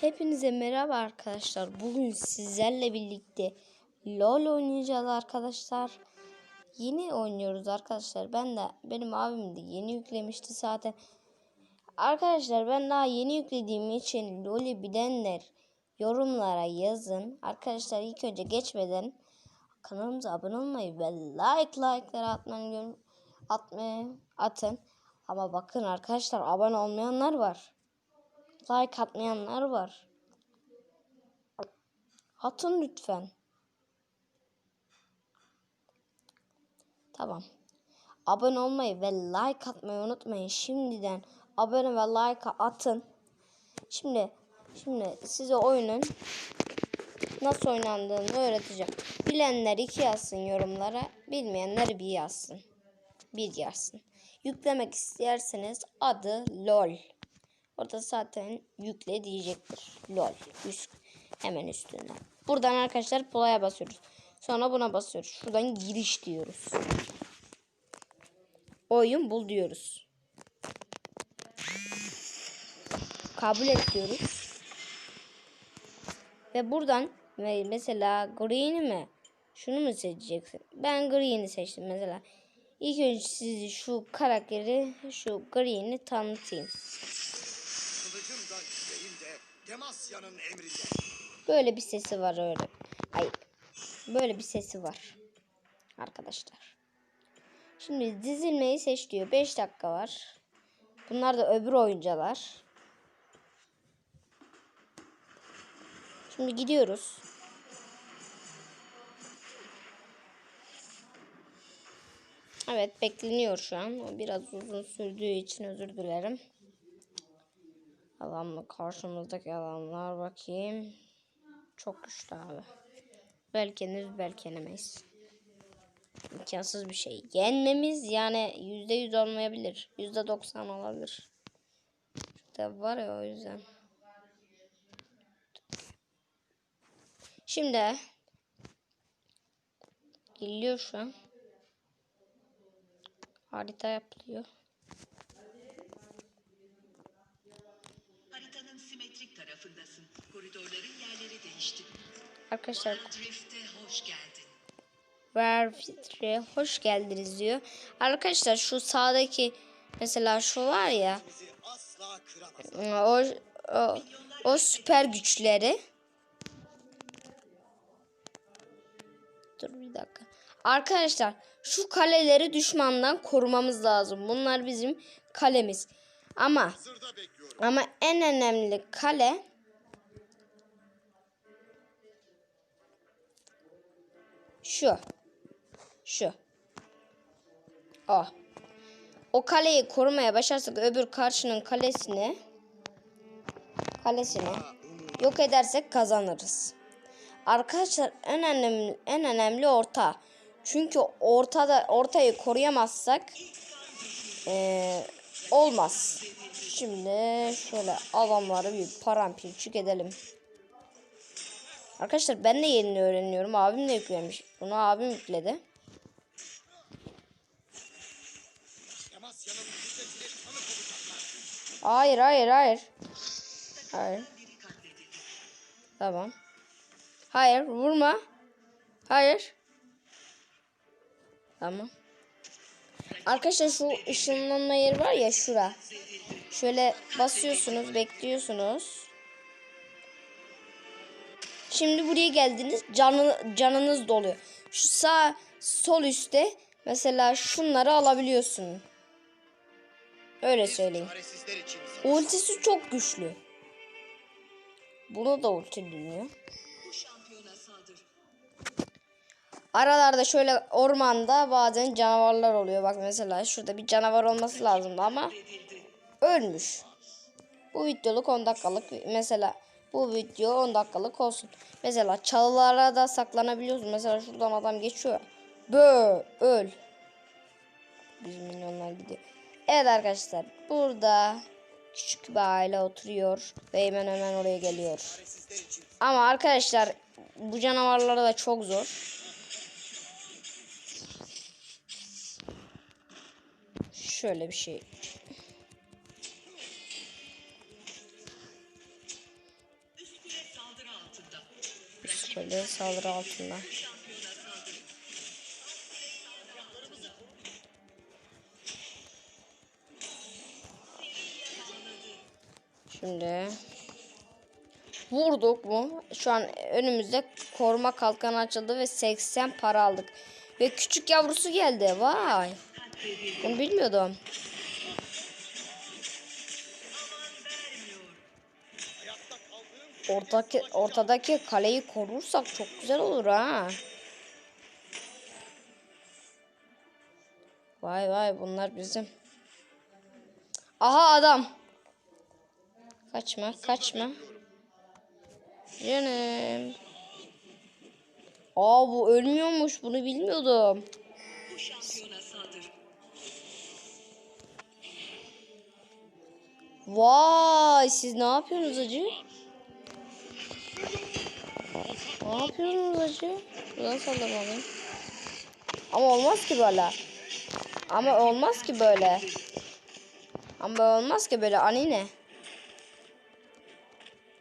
Hepinize merhaba arkadaşlar. Bugün sizlerle birlikte LoL oynayacağız arkadaşlar. Yeni oynuyoruz arkadaşlar. Ben de benim abim de yeni yüklemişti zaten. Arkadaşlar ben daha yeni yüklediğim için LoL'ü bilenler yorumlara yazın. Arkadaşlar ilk önce geçmeden kanalımıza abone olmayı ve like like'ları atmayı atmayı atın. Ama bakın arkadaşlar abone olmayanlar var. Like atmayanlar var. Atın lütfen. Tamam. Abone olmayı ve like atmayı unutmayın. Şimdiden abone ve like atın. Şimdi şimdi size oyunun nasıl oynandığını öğreteceğim. Bilenler iki yazsın yorumlara, bilmeyenler bir yazsın. Bir yazsın. Yüklemek isterseniz adı LOL. Orada zaten yükle diyecektir. LOL. Üst, hemen üstünden. Buradan arkadaşlar play'a basıyoruz. Sonra buna basıyoruz. Şuradan giriş diyoruz. Oyun bul diyoruz. Kabul et diyoruz. Ve buradan mesela green'i mi? Şunu mu seçeceksin? Ben green'i seçtim mesela. İlk önce sizi şu karakteri, şu green'i tanıtayım. Kılıcım da yüreğimde, Demasya'nın emrinde. Böyle bir sesi var öyle. Ay. Böyle bir sesi var. Arkadaşlar. Şimdi dizilmeyi seç diyor. 5 dakika var. Bunlar da öbür oyuncular. Şimdi gidiyoruz. Evet bekleniyor şu an. O Biraz uzun sürdüğü için özür dilerim. Adamla karşımızdaki adamlar bakayım. Çok güçlü abi. Belki yenemeyiz. İmkansız bir şey. Yenmemiz yani yüzde yüz olmayabilir. Yüzde doksan olabilir. İşte var ya o yüzden. Şimdi geliyor şu an. Harita yapılıyor. Tarafındasın. Koridorların yerleri değişti. Arkadaşlar Drift'e hoş geldin. Verfitre hoş geldiniz diyor. Arkadaşlar şu sağdaki mesela şu var ya o o, o süper güçleri Dur bir dakika. Arkadaşlar şu kaleleri düşmandan korumamız lazım. Bunlar bizim kalemiz. Ama. Ama en önemli kale şu. Şu. O. O kaleyi korumaya başarsak öbür karşının kalesini kalesini yok edersek kazanırız. Arkadaşlar en önemli en önemli orta. Çünkü ortada ortayı koruyamazsak eee, olmaz. Şimdi şöyle adamları bir paramparçık edelim. Arkadaşlar ben de yeni öğreniyorum. Abim de yüklemiş. Bunu abim yükledi. Hayır hayır hayır. Hayır. Tamam. Hayır vurma. Hayır. Tamam. Arkadaşlar şu ışınlanma yeri var ya şura. Şöyle basıyorsunuz, bekliyorsunuz. Şimdi buraya geldiniz. Canı, canınız doluyor. Şu sağ sol üstte mesela şunları alabiliyorsun. Öyle söyleyeyim. Ultisi çok güçlü. Bunu da ulti saldır. Aralarda şöyle ormanda bazen canavarlar oluyor. Bak mesela şurada bir canavar olması lazımdı ama. Ölmüş. Bu videoluk 10 dakikalık mesela bu video 10 dakikalık olsun. Mesela çalılara da saklanabiliyorsun. Mesela şuradan adam geçiyor. Bö öl. Biz milyonlar gidiyor. Evet arkadaşlar burada küçük bir aile oturuyor ve hemen hemen oraya geliyor. Ama arkadaşlar bu canavarlara da çok zor. Şöyle bir şey. Böyle saldırı altında. Şimdi vurduk mu? Şu an önümüzde koruma kalkanı açıldı ve 80 para aldık. Ve küçük yavrusu geldi. Vay. Bunu bilmiyordum. Kaldığım Ortadaki, kaleyi korursak çok güzel olur ha. Vay vay bunlar bizim. Aha adam. Kaçma kaçma. Canım. Aa bu ölmüyormuş bunu bilmiyordum. Vay siz ne yapıyorsunuz acı? Ne yapıyorsunuz acı? Buradan sallamalıyım. Ama olmaz ki böyle. Ama olmaz ki böyle. Ama olmaz ki böyle anine.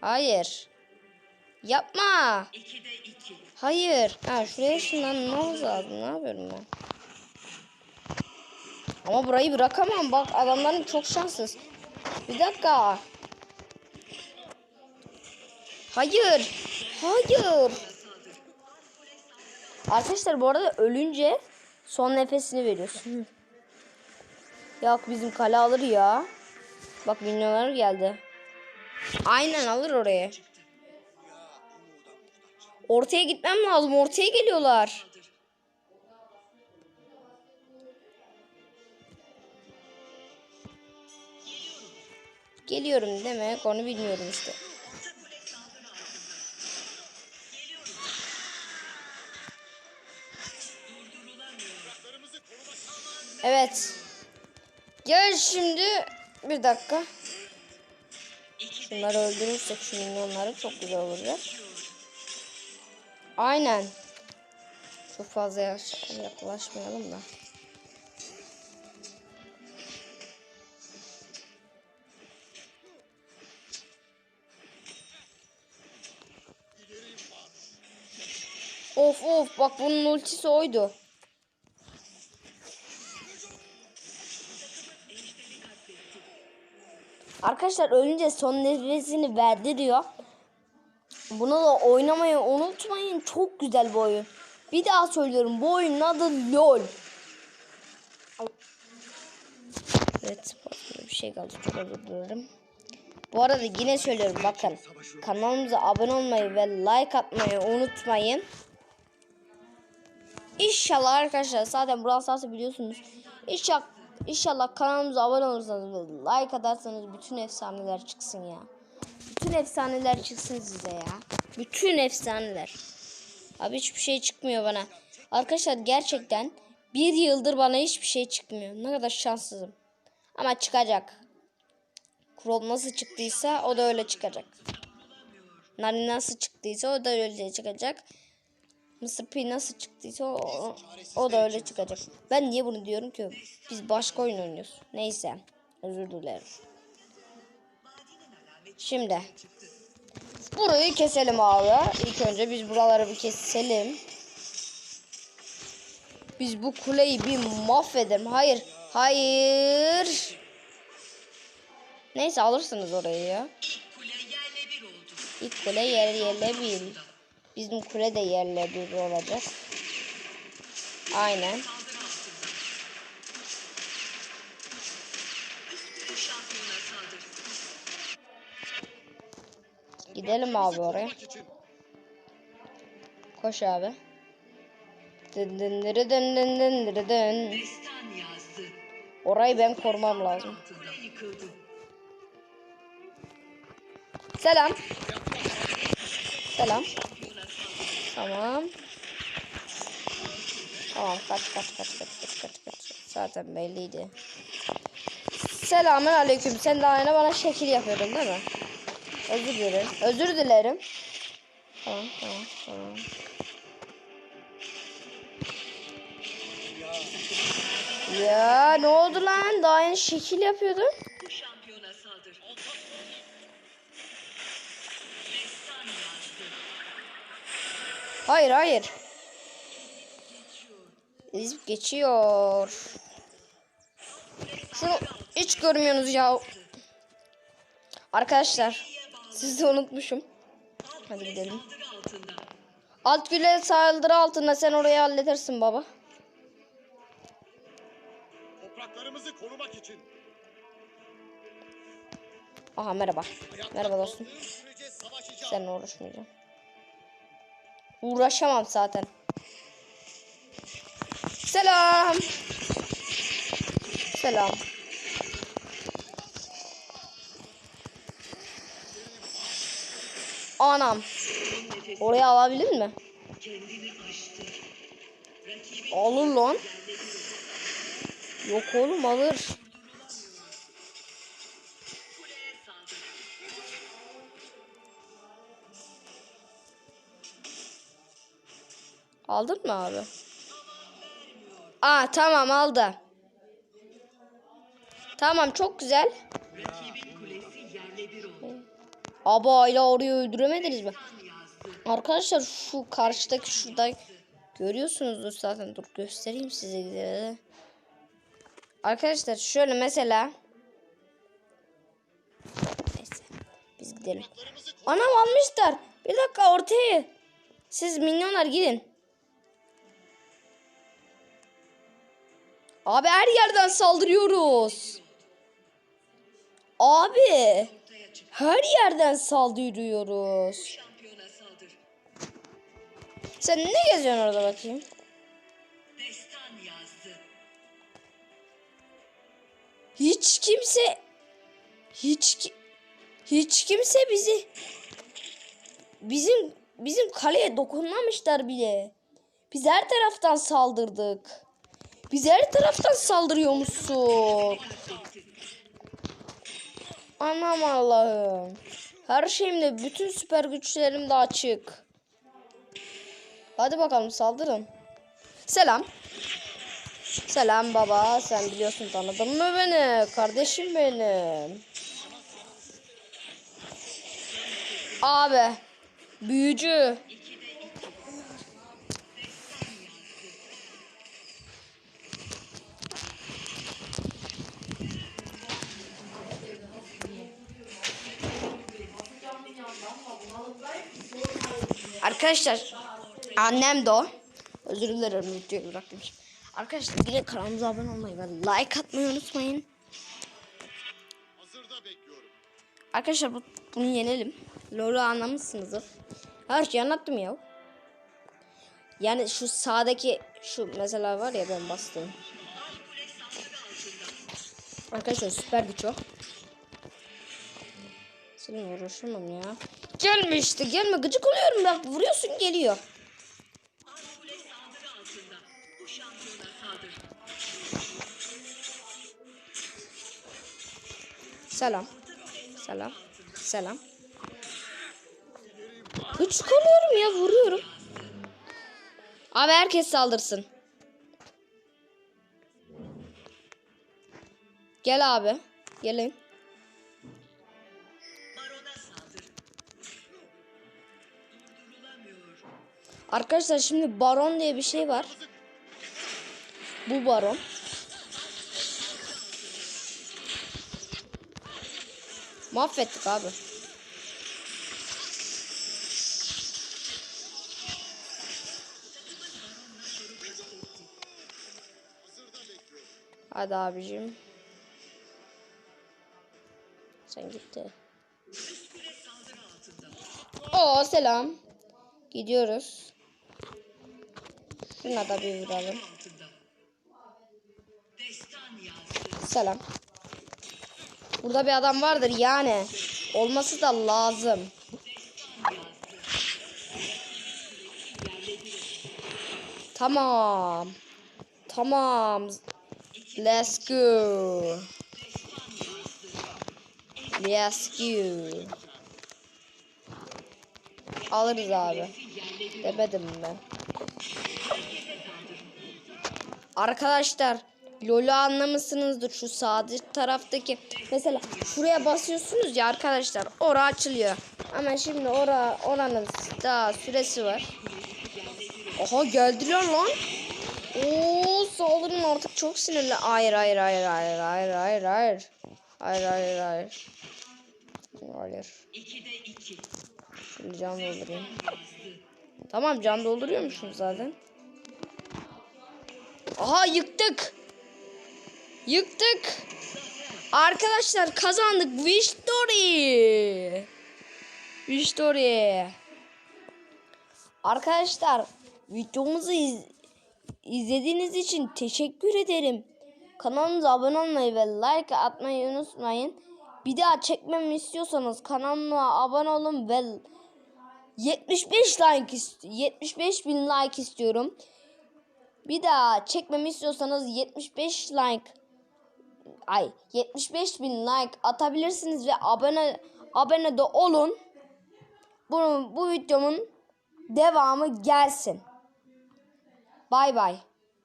Hayır. Yapma. Hayır. Ha şuraya ışınlanmamız lazım. Ne yapıyorum ben? Ama burayı bırakamam. Bak adamların çok şanssız. Bir dakika. Hayır. Hayır. Arkadaşlar bu arada ölünce son nefesini veriyorsun. Yok bizim kale alır ya. Bak milyonlar geldi. Aynen alır orayı. Ortaya gitmem lazım. Ortaya geliyorlar. Geliyorum demek onu bilmiyorum işte. Evet. Gel şimdi. Bir dakika. Şunları öldürürsek şu milyonları çok güzel olacak. Aynen. Çok fazla yaklaşmayalım da. Of of bak bunun ultisi oydu. Arkadaşlar ölünce son nefesini verdi diyor. Bunu da oynamayı unutmayın. Çok güzel bu oyun. Bir daha söylüyorum. Bu oyunun adı LOL. Evet. Bir şey kaldı. Çok özür dilerim. Bu arada yine söylüyorum. Bakın. Kanalımıza abone olmayı ve like atmayı unutmayın. İnşallah arkadaşlar zaten Brawl Stars'ı biliyorsunuz. İnşallah, inşallah kanalımıza abone olursanız ve like atarsanız bütün efsaneler çıksın ya. Bütün efsaneler çıksın size ya. Bütün efsaneler. Abi hiçbir şey çıkmıyor bana. Arkadaşlar gerçekten bir yıldır bana hiçbir şey çıkmıyor. Ne kadar şanssızım. Ama çıkacak. Chrome nasıl çıktıysa o da öyle çıkacak. Nani nasıl çıktıysa o da öyle çıkacak. Mr. P nasıl çıktıysa o, o da öyle çıkacak. Ben niye bunu diyorum ki? Biz başka oyun oynuyoruz. Neyse. Özür dilerim. Şimdi. Burayı keselim abi. İlk önce biz buraları bir keselim. Biz bu kuleyi bir mahvedelim. Hayır. Hayır. Neyse alırsınız orayı ya. Kule yerle bir oldu. İlk kule yer yerle bir. Bizim kule de yerle bir olacak. Aynen. Gidelim abi oraya. Koş abi. Dın dın dırı dın dın dın dırı dın. Orayı ben korumam lazım. Selam. Selam. Tamam. Tamam kaç kaç kaç kaç kaç kaç kaç. Zaten belliydi. Selamun aleyküm. Sen daha yine bana şekil yapıyordun değil mi? Özür dilerim. Özür dilerim. Tamam tamam tamam. Ya ne oldu lan? Daha yeni şekil yapıyordun. Hayır hayır. Ezip geçiyor. Şunu hiç görmüyorsunuz ya. Arkadaşlar sizi unutmuşum. Hadi gidelim. Alt güle saldırı altında sen orayı halledersin baba. Topraklarımızı korumak için. Aha merhaba. Merhaba dostum. Seninle uğraşmayacağım. Uğraşamam zaten. Selam. Selam. Anam. Oraya alabilir mi? Alır lan. Yok oğlum alır. Aldın mı abi? Aa tamam aldı. Tamam çok güzel. Aba hala orayı öldüremediniz mi? Arkadaşlar şu karşıdaki şurada görüyorsunuzdur zaten. Dur göstereyim size. Arkadaşlar şöyle mesela Neyse biz gidelim. Anam almışlar. Bir dakika ortaya. Siz minyonlar gidin. Abi her yerden saldırıyoruz. Abi her yerden saldırıyoruz. Sen ne geziyorsun orada bakayım? Hiç kimse hiç ki- hiç kimse bizi bizim bizim kaleye dokunmamışlar bile. Biz her taraftan saldırdık. Biz her taraftan saldırıyormuşsun. Anam Allah'ım. Her şeyimde bütün süper güçlerim de açık. Hadi bakalım saldırın. Selam. Selam baba. Sen biliyorsun tanıdın mı beni? Kardeşim benim. Abi. Büyücü. Arkadaşlar annem de o. Özür dilerim videoyu bıraktım. Arkadaşlar bir de kanalımıza abone olmayı ve like atmayı unutmayın. Arkadaşlar bu, bunu yenelim. LoL'u anlamışsınızdır. Her şeyi anlattım ya. Yani şu sağdaki şu mesela var ya ben bastım. Arkadaşlar süper güç o. Seninle uğraşamam ya. Gelme gelme gıcık oluyorum bak vuruyorsun geliyor. Selam. Selam. Selam. Gıcık oluyorum ya vuruyorum. Abi herkes saldırsın. Gel abi. Gelin. Arkadaşlar şimdi baron diye bir şey var. Bu baron. Mahvettik abi. Hadi abicim. Sen gitti. Oo selam. Gidiyoruz. Şuna da bir vuralım. Selam. Burada bir adam vardır yani. Olması da lazım. Tamam. Tamam. Let's go. Let's go. Alırız abi. Demedim mi ben? Arkadaşlar LoL'ü anlamışsınızdır şu sağ taraftaki mesela şuraya basıyorsunuz ya arkadaşlar ora açılıyor ama şimdi ora oranın daha süresi var Aha geldiler lan. Oo saldırın artık çok sinirli. Hayır hayır hayır hayır hayır hayır hayır. Hayır hayır hayır. Hayır. 2'de 2. Şimdi can doldurayım. Tamam can dolduruyormuşum zaten. Aha yıktık. Yıktık. Arkadaşlar kazandık. Victory. Victory. Arkadaşlar videomuzu iz- izlediğiniz için teşekkür ederim. Kanalımıza abone olmayı ve like atmayı unutmayın. Bir daha çekmemi istiyorsanız kanalıma abone olun ve 75 like ist 75 bin like istiyorum. Bir daha çekmemi istiyorsanız 75 like ay 75 bin like atabilirsiniz ve abone abone de olun. Bunun bu videomun devamı gelsin. Bay bay.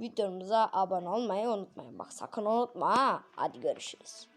Videomuza abone olmayı unutmayın. Bak sakın unutma ha. Hadi görüşürüz.